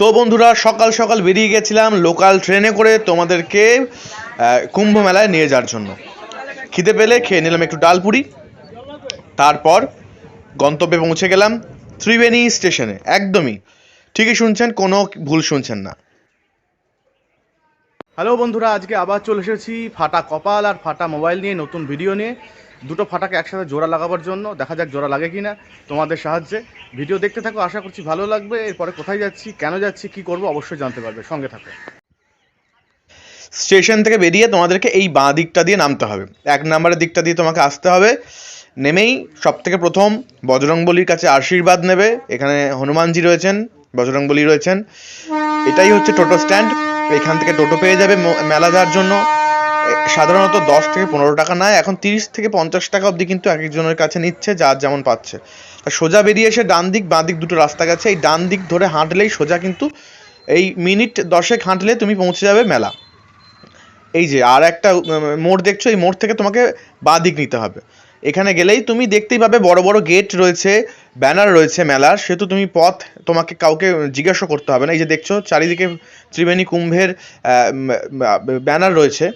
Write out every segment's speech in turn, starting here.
তো বন্ধুরা সকাল সকাল বেরিয়ে গেছিলাম লোকাল ট্রেনে করে তোমাদেরকে কুম্ভ মেলায় নিয়ে যাওয়ার জন্য। খিদে পেলে খেয়ে নিলাম একটু ডালপুরি। তারপর গন্তব্যে পৌঁছে গেলাম ত্রিবেণী স্টেশনে। একদমই। ঠিকই শুনছেন কোনো ভুল শুনছেন না। হ্যালো বন্ধুরা আজকে আবার চলে এসেছি ফাটা কপাল আর ফাটা মোবাইল নিয়ে নতুন ভিডিও নিয়ে। দুটো ফাটাকে একসাথে জোড়া লাগাবার জন্য, দেখা যাক জোড়া লাগে কি না তোমাদের সাহায্যে। ভিডিও দেখতে থাকো, আশা করছি ভালো লাগবে। এরপরে কোথায় যাচ্ছি, কেন যাচ্ছি, কি করব অবশ্যই জানতে পারবে। সঙ্গে থাকো। স্টেশন থেকে বেরিয়ে তোমাদেরকে এই বাঁ দিকটা দিয়ে নামতে হবে। এক নম্বরের দিকটা দিয়ে তোমাকে আসতে হবে। নেমেই সব থেকে প্রথম বজরংবলির কাছে আশীর্বাদ নেবে। এখানে হনুমানজি রয়েছেন, বজরংবলী রয়েছেন। এটাই হচ্ছে টোটো স্ট্যান্ড। এখান থেকে টোটো পেয়ে যাবে মেলা যাওয়ার জন্য। সাধারণত দশ থেকে পনেরো টাকা নেয়। এখন তিরিশ থেকে পঞ্চাশ টাকা অবধি কিন্তু এক একজনের কাছে নিচ্ছে, যার যেমন পাচ্ছে। সোজা বেরিয়ে এসে ডান দিক, বাঁ দিক দুটো রাস্তা গেছে। এই ডান দিক ধরে হাঁটলেই সোজা কিন্তু এই মিনিট দশেক হাঁটলে তুমি পৌঁছে যাবে মেলা। এই যে, আর একটা মোড় দেখছ, এই মোড় থেকে তোমাকে বাঁ দিক নিতে হবে। এখানে গেলেই তুমি দেখতেই পাবে বড় বড় গেট রয়েছে, ব্যানার রয়েছে মেলার। সেহেতু তুমি পথ তোমাকে কাউকে জিজ্ঞাসা করতে হবে না। এই যে দেখছ, চারিদিকে ত্রিবেণী কুম্ভের ব্যানার রয়েছে।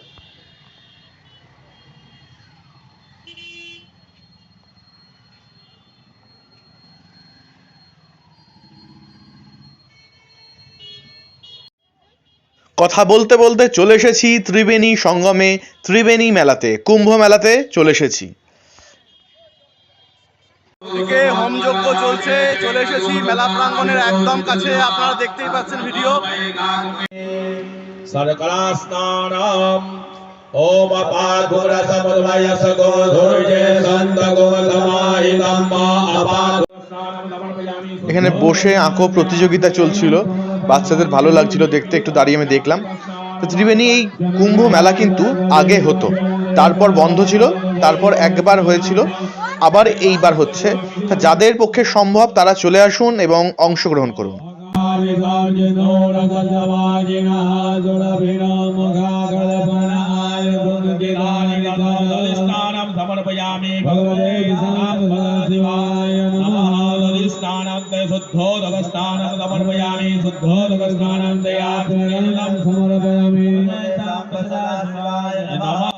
কথা বলতে বলতে চলে এসেছি ত্রিবেণী সঙ্গমে ত্রিবেণী মেলাতে কুম্ভ মেলাতে চলে এসেছি। চলছে চলে এসেছি মেলা একদম কাছে আপনারা দেখতেই পাচ্ছেন ভিডিও। ওম ধৈর্যে সন্ত গো সমাহিতম্মা এখানে বসে আঁকো প্রতিযোগিতা চলছিল। বাচ্চাদের ভালো লাগছিল দেখতে, একটু দাঁড়িয়ে আমি দেখলাম। তো ত্রিবেণী এই কুম্ভ মেলা কিন্তু আগে হতো। তারপর বন্ধ ছিল, তারপর একবার হয়েছিল, আবার এইবার হচ্ছে। যাদের পক্ষে সম্ভব তারা চলে আসুন এবং অংশগ্রহণ করুন। ভগবতে रसजवाजिनः सुरभिरामघागलपनाय बुद्धिदानिकथादधिष्ठानं समर्पयामि भगवते शिवाय नमः दधिष्ठानं ते शुद्धोदकस्नानं समर्पयामि शुद्धोदकस्नानं ते आत्मनं समर्पयामि नमः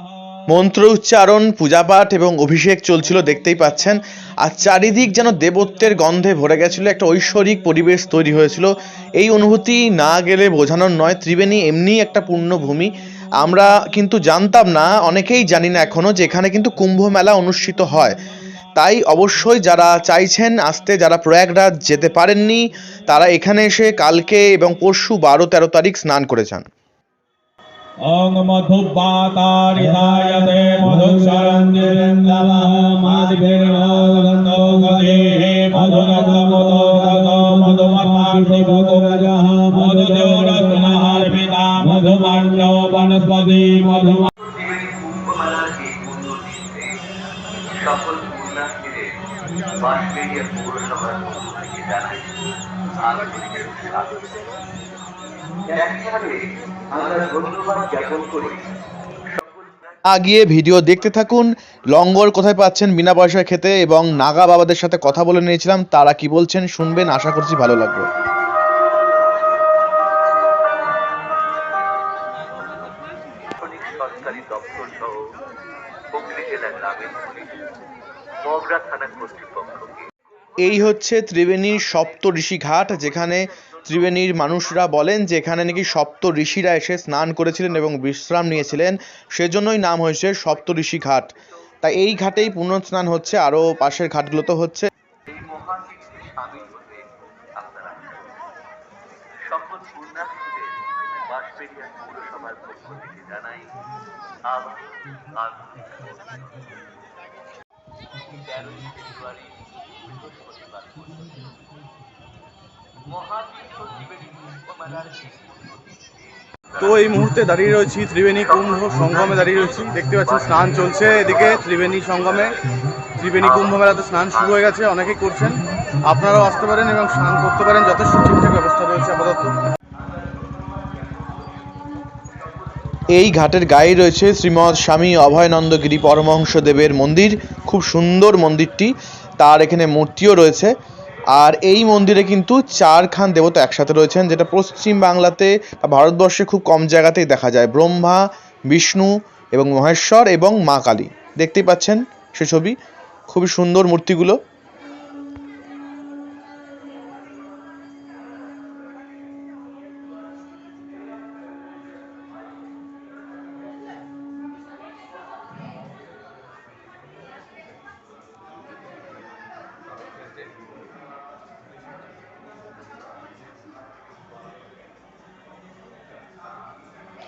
মন্ত্র উচ্চারণ পূজাপাঠ এবং অভিষেক চলছিল দেখতেই পাচ্ছেন আর চারিদিক যেন দেবত্বের গন্ধে ভরে গেছিল একটা ঐশ্বরিক পরিবেশ তৈরি হয়েছিল এই অনুভূতি না গেলে বোঝানোর নয় ত্রিবেণী এমনি একটা পূর্ণভূমি আমরা কিন্তু জানতাম না অনেকেই জানি না এখনো যে এখানে কিন্তু কুম্ভ মেলা অনুষ্ঠিত হয় তাই অবশ্যই যারা চাইছেন আসতে যারা প্রয়াগরাজ যেতে পারেননি তারা এখানে এসে কালকে এবং পরশু বারো তেরো তারিখ স্নান করে যান ॐ मधुपातारिताय ते मधुक्षरञ्जिरन्दवः मादिभिर्नोगन्धो गदेः मधुरगमतो गतो मधुमतार्थिभगुरजः मधुदेवरत्नहार्पिता मधुमण्डो वनस्पति मधु কুম্ভমেলার এই পুণ্যতীর্থে সকল পুণ্যার্থীদের পৌরসভার পক্ষ থেকে জানাই আন্তরিক একইভাবে আমরা ধন্যবাদ জ্ঞাপন করি গিয়ে ভিডিও দেখতে থাকুন। লঙ্গর কোথায় পাচ্ছেন বিনা পয়সায় খেতে এবং নাগা বাবাদের সাথে কথা বলে নিয়েছিলাম, তারা কি বলছেন শুনবেন, আশা করছি ভালো লাগবে। এই হচ্ছে ত্রিবেণীর সপ্ত ঋষি ঘাট যেখানে ত্রিবেণীর মানুষরা বলেন যে এখানে নাকি সপ্ত ঋষিরা এসে স্নান করেছিলেন এবং বিশ্রাম নিয়েছিলেন। সেজন্যই নাম হয়েছে সপ্ত ঋষি ঘাট তাই এই ঘাটেই পুণ্য স্নান হচ্ছে, আরও পাশের হচ্ছে। পৌরসভার পক্ষ থেকে জানাই তেরোই ফেব্রুয়ারি বৃহস্পতিবার তো এই মুহূর্তে দাঁড়িয়ে রয়েছি ত্রিবেণী কুম্ভ সঙ্গমে দাঁড়িয়ে রয়েছি। দেখতে পাচ্ছেন, স্নান চলছে এদিকে ত্রিবেণী সঙ্গমে। ত্রিবেণী কুম্ভ মেলাতে স্নান শুরু হয়ে গেছে, অনেকেই করছেন। আপনারাও আসতে পারেন এবং স্নান করতে পারেন, যথেষ্ট ঠিকঠাক ব্যবস্থা রয়েছে আপাতত। এই ঘাটের গায়ে রয়েছে শ্রীমৎ স্বামী অভয়নন্দগিরি পরমহংস দেবের মন্দির। খুব সুন্দর মন্দিরটি। তার এখানে মূর্তিও রয়েছে। আর এই মন্দিরে কিন্তু চারখান দেবতা একসাথে রয়েছেন, যেটা পশ্চিম বাংলাতে বা ভারতবর্ষে খুব কম জায়গাতেই দেখা যায়। ব্রহ্মা, বিষ্ণু এবং মহেশ্বর এবং মা কালী। দেখতেই পাচ্ছেন সে ছবি। খুবই সুন্দর মূর্তিগুলো।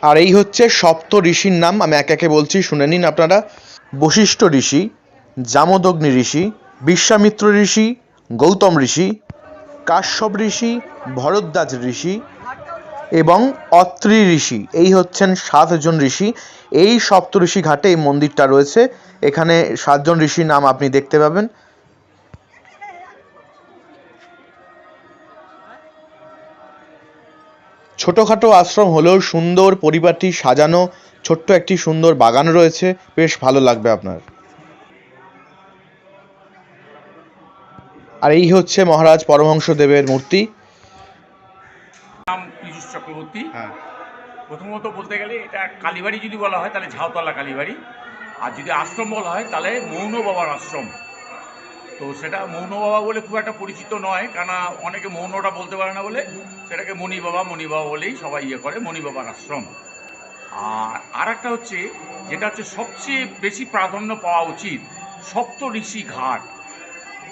আর এই হচ্ছে সপ্ত ঋষির নাম, আমি একে একে বলছি, শুনে নিন আপনারা। বশিষ্ঠ ঋষি, জামদগ্নি ঋষি, বিশ্বামিত্র ঋষি, গৌতম ঋষি, কাশ্যপ ঋষি, ভরদ্বাজ ঋষি এবং অত্রি ঋষি। এই হচ্ছেন সাতজন ঋষি। এই সপ্ত ঋষি ঘাটে এই মন্দিরটা রয়েছে। এখানে সাতজন ঋষির নাম আপনি দেখতে পাবেন। ছোটোখাটো আশ্রম হলেও সুন্দর পরিবারটি সাজানো ছোট্ট একটি সুন্দর বাগান রয়েছে। বেশ ভালো লাগবে আপনার। আর এই হচ্ছে মহারাজ পরমহংসদেবের মূর্তি। নাম পীযূষ চক্রবর্তী। প্রথমত বলতে গেলে এটা কালীবাড়ি যদি বলা হয় তাহলে ঝাউতলা কালীবাড়ি। আর যদি আশ্রম বলা হয় তাহলে মৌন বাবার আশ্রম। তো সেটা মৌন বাবা বলে খুব একটা পরিচিত নয় কেন অনেকে মৌনটা বলতে পারে না বলে। সেটাকে মণি বাবা মণি বাবা বলেই সবাই ইয়ে করে, মণি বাবার আশ্রম। আর আর একটা হচ্ছে, যেটা হচ্ছে সবচেয়ে বেশি প্রাধান্য পাওয়া উচিত, সপ্ত ঋষি ঘাট।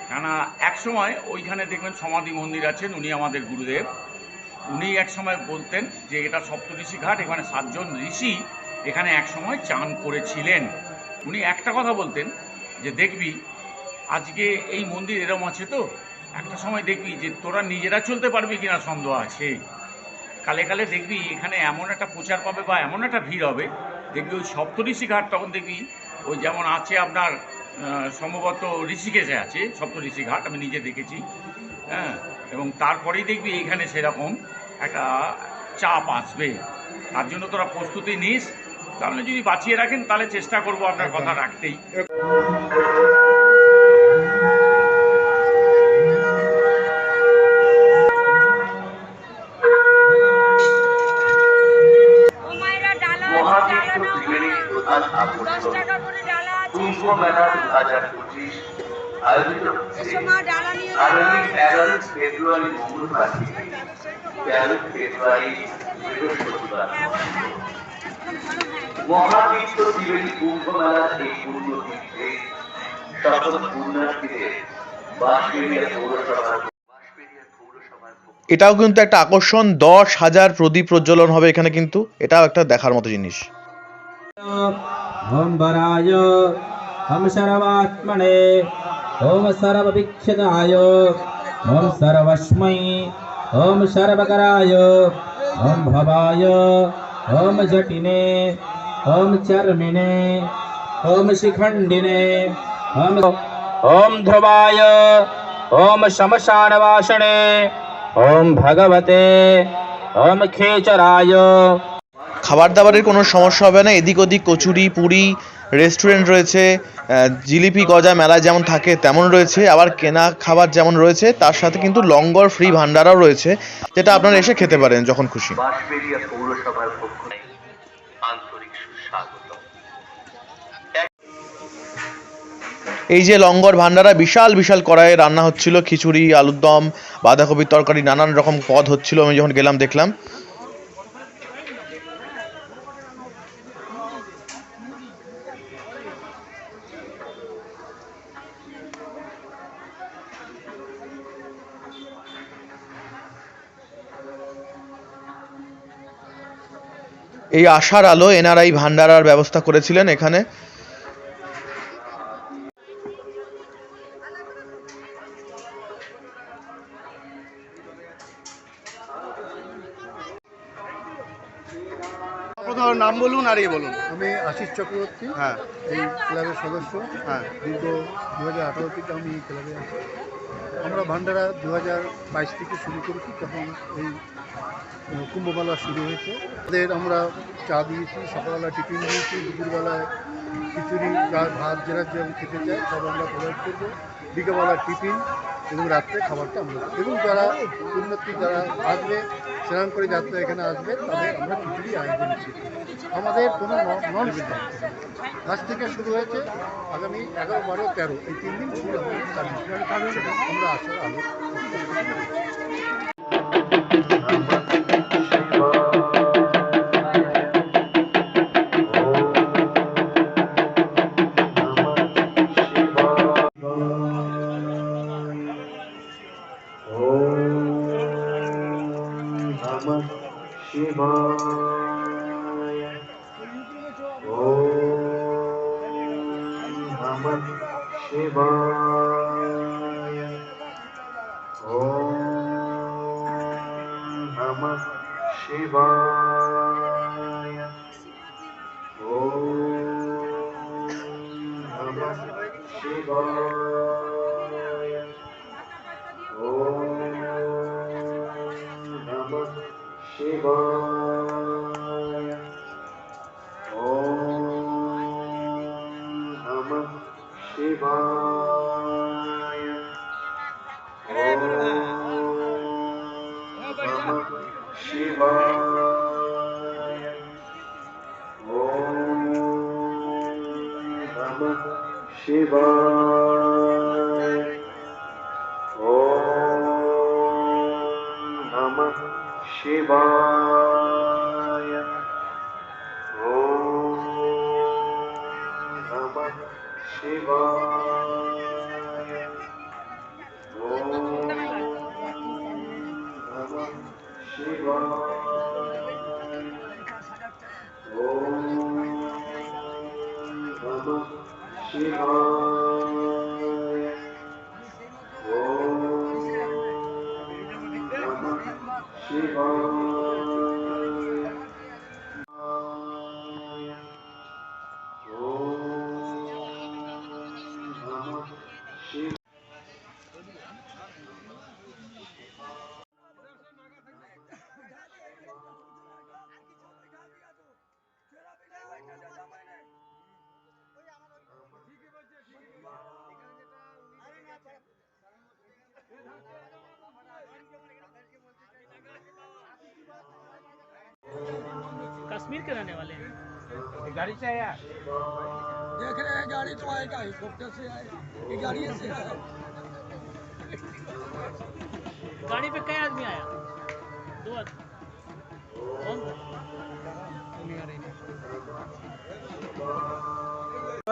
কেন এক সময় ওইখানে দেখবেন সমাধি মন্দির আছেন, উনি আমাদের গুরুদেব। উনি এক সময় বলতেন যে, এটা সপ্তঋষি ঘাট, এখানে সাতজন ঋষি এখানে এক সময় চান করেছিলেন। উনি একটা কথা বলতেন যে, দেখবি, আজকে এই মন্দির এরম আছে তো একটা সময় দেখবি যে তোরা নিজেরা চলতে পারবি কিনা সন্দেহ আছে। কালে কালে দেখবি এখানে এমন একটা প্রচার পাবে বা এমন একটা ভিড় হবে। দেখবি ওই সপ্তঋষি ঘাট তখন দেখবি ওই যেমন আছে আপনার সম্ভবত ঋষিকেশে আছে সপ্তঋষি ঘাট আমি নিজে দেখেছি। হ্যাঁ এবং তারপরেই দেখবি এখানে সেরকম একটা চাপ আসবে। তার জন্য তোরা প্রস্তুতি নিস। তাহলে যদি বাঁচিয়ে রাখেন তাহলে চেষ্টা করব আপনার কথা রাখতেই ও মায়েরা ডালা আছে, মহাবিষ্ণু ডালা নাও ত্রিবেণী না। প্রধান দশ আকর্ষণ টাকা করে ডালা আছে দু হাজার পঁচিশ আয়োজিত হচ্ছে এসো মা ডালা নিয়ে আগামী যাও। ফেব্রুয়ারি মঙ্গলবার থেকে তেরোই ফেব্রুয়ারি বৃহস্পতিবার মহাবিশ্ব ত্রিবেণী কুম্ভ মেলার এই পূর্ণ সকল পুণ্যার্থীদের বাঁশবেড়িয়া পৌরসভার বাঁশবেড়িয়া পৌরসভার পক্ষ এটাও কিন্তু একটা আকর্ষণ দশ হাজার প্রদীপ প্রজ্বলন হবে এখানে কিন্তু এটাও একটা দেখার মতো জিনিস ॐ वराय ॐ सर्वात्मने ॐ सर्ववीक्षिताय ॐ सर्वस्मै ॐ सर्वकराय ॐ भवाय ॐ जटिने ॐ चर्मिणे ॐ शिखण्डिने ॐ ॐ ध्रुवाय ॐ शमशानवासने ॐ भगवते ॐ खेचराय খাবার দাবারের কোনো সমস্যা হবে না এদিক ওদিক কচুরি পুরি রেস্টুরেন্ট রয়েছে জিলিপি গজা মেলায় যেমন থাকে তেমন রয়েছে আবার কেনা খাবার যেমন রয়েছে তার সাথে কিন্তু লঙ্গর ফ্রি ভান্ডারাও রয়েছে যেটা আপনারা এসে খেতে পারেন যখন খুশি। এই যে লঙ্গর ভান্ডারা বিশাল বিশাল কড়াইয়ে রান্না হচ্ছিল খিচুড়ি আলুর দম বাঁধাকপির তরকারি নানান রকম পদ হচ্ছিল আমি যখন গেলাম দেখলাম। এই আশার আলো এনআরআই ভান্ডারার ব্যবস্থা করেছিলেন এখানে। নাম বলুন আর ইয়ে বলুন। আমি আশিস চক্রবর্তী হ্যাঁ। এই ক্লাবের সদস্য। হ্যাঁ। দীর্ঘ দু হাজার আঠারো থেকে আমি এই ক্লাবে আছি। আমরা ভান্ডারা দু হাজার বাইশ থেকে শুরু করেছি তখন এই কুম্ভমেলা শুরু হয়েছে। তাদের আমরা চা দিয়েছি, সকালবেলা টিফিন দিয়েছি, দুপুরবেলায় খিচুড়ি ভাত যেটা যেরকম খেতে চায়, সব আমরা প্রোভাইড করব। বিকেলবেলা টিফিন এবং রাত্রে খাবারটা আমরা এবং যারা উন্নতি যারা আসবে, স্নান করে যাত্রা এখানে আসবে, তাদের আমরা খিচুড়ি আয়োজন করছি। আমাদের কোনো নন আজ থেকে শুরু হয়েছে আগামী এগারো, বারো, তেরো, এই তিন দিন শুরু হবে। আমরা আসার আলো शिवाय। ॐ नमः शिवाय। शिवा ओम शिवा शिवाय। ॐ नमः शिवाय। ॐ नमः शिवाय। ॐ नमः शिवाय। कश्मीर के रहने वाले हैं। गाड़ी से आया? देख रहे हैं गाड़ी तो आएगा हेलीकॉप्टर से आएगा ये गाड़ी से आया गाड़ी पे कई आदमी आया? दो आदमी। कौन?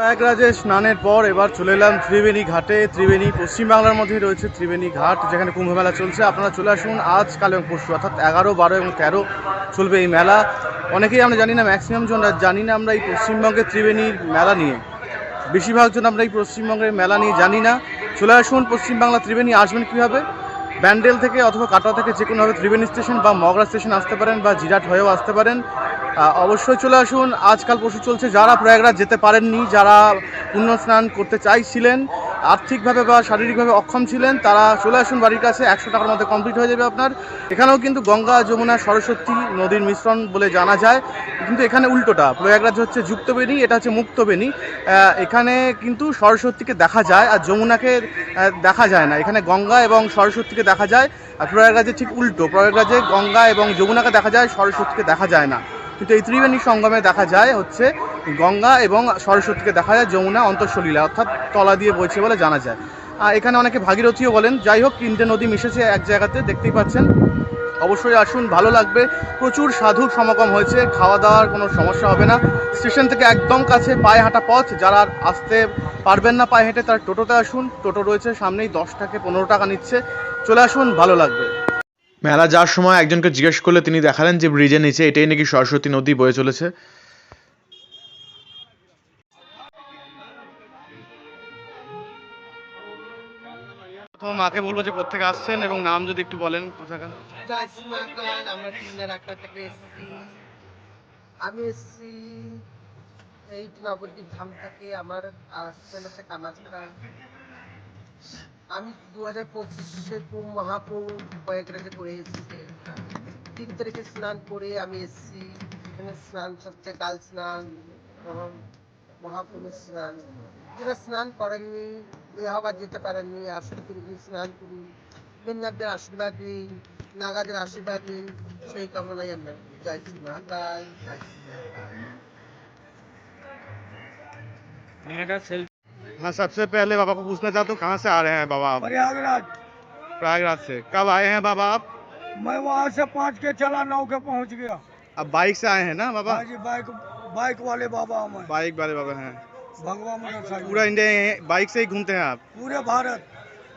প্রয়াগরাজে স্নানের পর এবার চলে এলাম ত্রিবেণী ঘাটে। ত্রিবেণী পশ্চিমবাংলার মধ্যেই রয়েছে ত্রিবেণী ঘাট, যেখানে কুম্ভ মেলা চলছে। আপনারা চলে আসুন আজ কাল এবং পরশু, অর্থাৎ এগারো, বারো এবং তেরো চলবে এই মেলা। অনেকেই আমরা জানি না, ম্যাক্সিমাম জন জানি না আমরা এই পশ্চিমবঙ্গের ত্রিবেণীর মেলা নিয়ে। বেশিরভাগ জন আমরা এই পশ্চিমবঙ্গের মেলা নিয়ে জানি না। চলে আসুন, পশ্চিমবাংলা ত্রিবেণী আসবেন কীভাবে? ব্যান্ডেল থেকে অথবা কাটোয়া থেকে যে কোনোভাবে ত্রিবেণী স্টেশন বা মগরা স্টেশন আসতে পারেন বা জিরাট হয়েও আসতে পারেন। অবশ্যই চলে আসুন। আজকাল পশু চলছে। যারা প্রয়াগরাজ যেতে পারেননি, যারা পুণ্য স্নান করতে চাইছিলেন, আর্থিকভাবে বা শারীরিকভাবে অক্ষম ছিলেন, তারা চলে আসুন বাড়ির কাছে। একশো টাকার মধ্যে কমপ্লিট হয়ে যাবে আপনার। এখানেও কিন্তু গঙ্গা, যমুনা, সরস্বতী নদীর মিশ্রণ বলে জানা যায়। কিন্তু এখানে উল্টোটা। প্রয়াগরাজ হচ্ছে যুক্তবেণী, এটা হচ্ছে মুক্তবেণী। এখানে কিন্তু সরস্বতীকে দেখা যায় আর যমুনাকে দেখা যায় না। এখানে গঙ্গা এবং সরস্বতীকে দেখা যায়। আর প্রয়াগরাজে ঠিক উল্টো। প্রয়াগরাজে গঙ্গা এবং যমুনাকে দেখা যায়, সরস্বতীকে দেখা যায় না। কিন্তু এই ত্রিবেণী সঙ্গমে দেখা যায় হচ্ছে গঙ্গা এবং সরস্বতীকে দেখা যায় যমুনা অন্তঃসলীলা, অর্থাৎ তলা দিয়ে বইছে বলে জানা যায়। আর এখানে অনেকে ভাগীরথীও বলেন, যাই হোক, তিনটে নদী মিশেছে এক জায়গাতে, দেখতেই পাচ্ছেন। অবশ্যই আসুন, ভালো লাগবে। প্রচুর সাধু সমাগম হয়েছে খাওয়া দাওয়ার কোনো সমস্যা হবে না। স্টেশন থেকে একদম কাছে পায়ে হাঁটা পথ, যারা আসতে পারবেন না পায়ে হেঁটে, তারা টোটোতে আসুন। টোটো রয়েছে সামনেই, দশ টাকা পনেরো টাকা নিচ্ছে। চলে আসুন, ভালো লাগবে। মেলা যাওয়ার সময় একজনকে জিজ্ঞেস করলে তিনি দেখালেন যে ব্রিজের নিচে এটাই নাকি সরস্বতী নদী বয়ে চলেছে। প্রথম মাকে বলব যে কোথেকে আসছেন এবং নাম যদি একটু বলেন কোথাকার? আমি এসেছি এই নবদ্বীপ ধাম থেকে। আমার আসছেন হচ্ছে কামাখ্যা আমি দু হাজার পঁচিশে মহাপ্রভু প্রয়াগরাজে করে এসেছি। তিন তারিখে স্নান করে আমি এসেছি। এখানে স্নান হচ্ছে কাল স্নান এবং মহাপ্রভুর স্নান। যারা স্নান করেননি এ হবার যেতে পারেননি আসলে করি স্নান করি বেন্যাদের আশীর্বাদ নিই নাগাদের আশীর্বাদ নিই সেই কামনায় আমরা যাইছি মাতায় हाँ सबसे पहले बाबा को पूछना चाहता हूँ कहाँ से आ रहे हैं बाबा आप प्रयागराज प्रयागराज से कब आए हैं बाबा आप मैं वहाँ से पाँच के चला नौ के पहुँच गया अब बाइक से आए हैं ना बाबा हाँ जी बाइक बाइक वाले बाबा मैं बाइक वाले बाबा हैं भगवान मोटरसाइकिल पूरा इंडिया बाइक से ही घूमते हैं आप पूरे भारत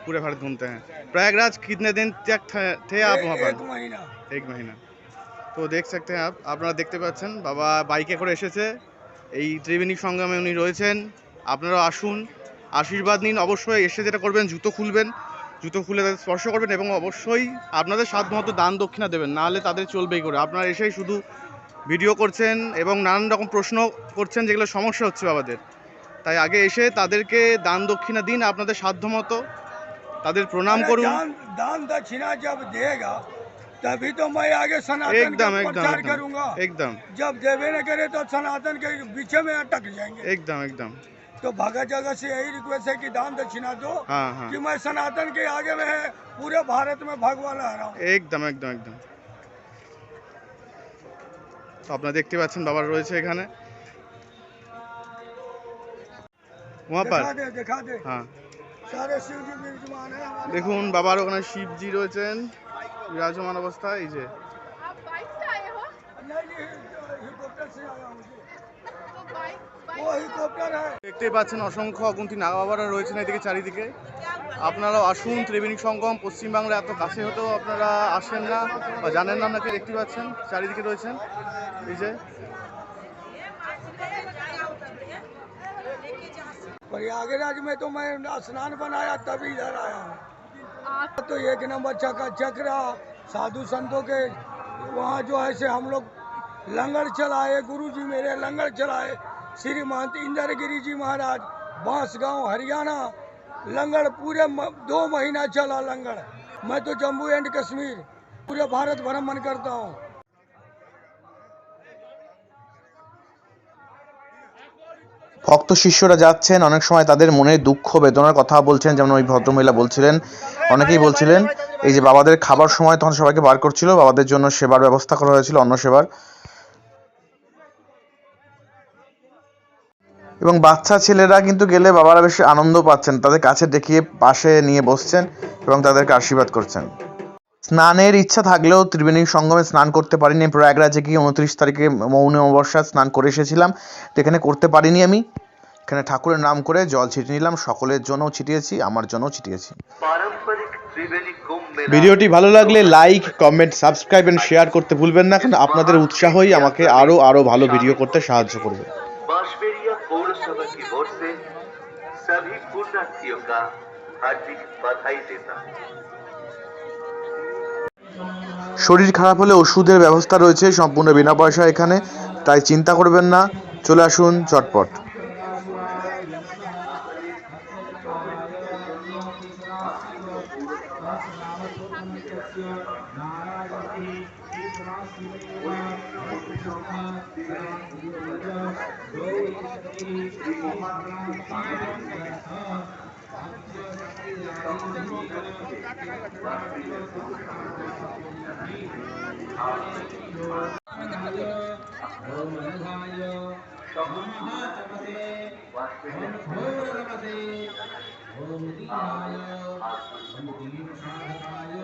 पूरे भारत घूमते हैं प्रयागराज कितने दिन तक थे, थे आप वहाँ एक पर महीना এক মহিনা তো দেখ सकते हैं आप আপনারা দেখতে পাচ্ছেন বাবা বাইকে করে এসেছে এই ত্রিবেণী সঙ্গমে উনি রয়েছেন আপনারা আসুন আশীর্বাদ নিন অবশ্যই এসে যেটা করবেন জুতো খুলবেন জুতো খুলে তাদের স্পর্শ করবেন এবং অবশ্যই আপনাদের সাধ্যমতো দান দক্ষিণা দেবেন নাহলে তাদের চলবেই করে আপনারা এসেই শুধু ভিডিও করছেন এবং নানান রকম প্রশ্ন করছেন যেগুলো সমস্যা হচ্ছে বাবাদের তাই আগে এসে তাদেরকে দান দক্ষিণা দিন আপনাদের সাধ্যমতো তাদের প্রণাম করুন दान दान दक्षिणा जब देगा तभी तो मैं आगे सनातन एकदम का एकदम प्रचार एकदम करूंगा एकदम जब देवे न करे तो सनातन के पीछे में अटक जाएंगे एकदम एकदम तो भगत जगह से यही रिक्वेस्ट है कि दान दक्षिणा दो हाँ हाँ कि मैं सनातन के आगे में पूरे भारत में भगवा लहरा हूँ একদম একদম একদম তো আপনারা দেখতে পাচ্ছেন বাবা রয়েছে এখানে वहाँ पर दिखा दे दिखा दे হ্যাঁ सारे शिव जी विराजमान है हमारे দেখুন বাবার ওখানে শিবজি রয়েছেন বিরাজমান অবস্থায় এই যে वो हेलीकॉप्टर है দেখতেই পাচ্ছেন অসংখ্য অগুন্তি নাগা বাবারা রয়েছেন এদিকে চারিদিকে আপনারাও আসুন ত্রিবেণী সঙ্গম পশ্চিমবাংলা এত কাছে হতেও আপনারা আসেন না বা জানেন না আপনাকে দেখতে পাচ্ছেন চারিদিকে রয়েছেন এই যে प्रयागराज में तो मैं स्नान बनाया तभी इधर आया हूँ तो एक नंबर चक्र चक्रा साधु संतों के वहाँ जो है से हम लोग लंगर चलाए गुरु जी मेरे लंगर चलाए श्री महंत इंदर गिरी जी महाराज बांस गांव हरियाणा लंगर पूरे म- दो महीना चला लंगर मैं तो जम्मू एंड कश्मीर पूरे भारत भ्रमण करता हूँ ভক্ত শিষ্যরা যাচ্ছেন অনেক সময় তাদের মনের দুঃখ বেদনার কথা বলছেন যেমন ওই ভদ্রমহিলা বলছিলেন অনেকেই বলছিলেন এই যে বাবাদের খাবার সময় তখন সবাইকে বার করছিল বাবাদের জন্য সেবার ব্যবস্থা করা হয়েছিল অন্ন সেবার এবং বাচ্চা ছেলেরা কিন্তু গেলে বাবারা বেশি আনন্দ পাচ্ছেন তাদের কাছে দেখিয়ে পাশে নিয়ে বসছেন এবং তাদেরকে আশীর্বাদ করছেন। স্নানের ইচ্ছা থাকলেও ত্রিবেণী সঙ্গমে স্নান করতে পারিনি প্রয়াগরাজে গিয়ে উনত্রিশ তারিখে মৌন অমাবস্যা স্নান করে এসেছিলাম তো এখানে করতে পারিনি আমি। এখানে ঠাকুরের নাম করে জল ছিটিয়ে নিলাম সকলের জন্য ছিটিয়েছি আমার জন্য ছিটিয়েছি। ভিডিওটি ভালো লাগলে like comment subscribe and share করতে ভুলবেন না কারণ আপনাদের উৎসাহই আমাকে আরও আরও ভালো ভিডিও করতে সাহায্য করবে। শরীর খারাপ হলে ওষুধের ব্যবস্থা রয়েছে সম্পূর্ণ বিনা পয়সা এখানে, তাই চিন্তা করবেন না, চলে আসুন চটপট।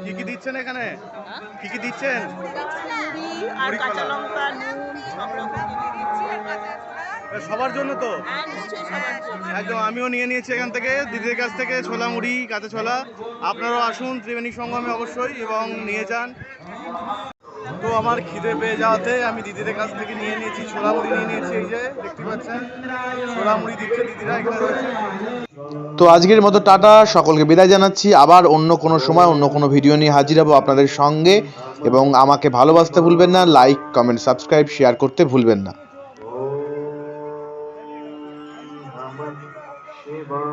কি কি দিচ্ছেন এখানে? কি কি দিচ্ছেন? আর কাঁচা লঙ্কা নুন সব রকম। এ সবার জন্য তো? হ্যাঁ নিশ্চয়ই সবার জন্য। একদম আমিও নিয়ে নিয়েছি এখান থেকে। দিদির কাছ থেকে ছোলা মুড়ি কাঁচা ছোলা। আপনারাও আসুন ত্রিবেণী সঙ্গমে অবশ্যই এবং নিয়ে যান। তো আমার খিদে পেয়ে যাওয়াতে আমি দিদিদের কাছ থেকে নিয়ে নিয়েছি ছোলা মুড়ি নিয়ে নিয়েছি এই যে দেখতে পাচ্ছেন? ছোলা মুড়ি দিচ্ছে দিদিরা এখানে রয়েছে। তো আজকের মতো টাটা সকলকে বিদায় জানাচ্ছি। আবার অন্য কোনো সময় অন্য কোনো ভিডিও নিয়ে হাজির হব আপনাদের সঙ্গে। এবং আমাকে ভালোবাসতে ভুলবেন না লাইক কমেন্ট সাবস্ক্রাইব শেয়ার করতে ভুলবেন না।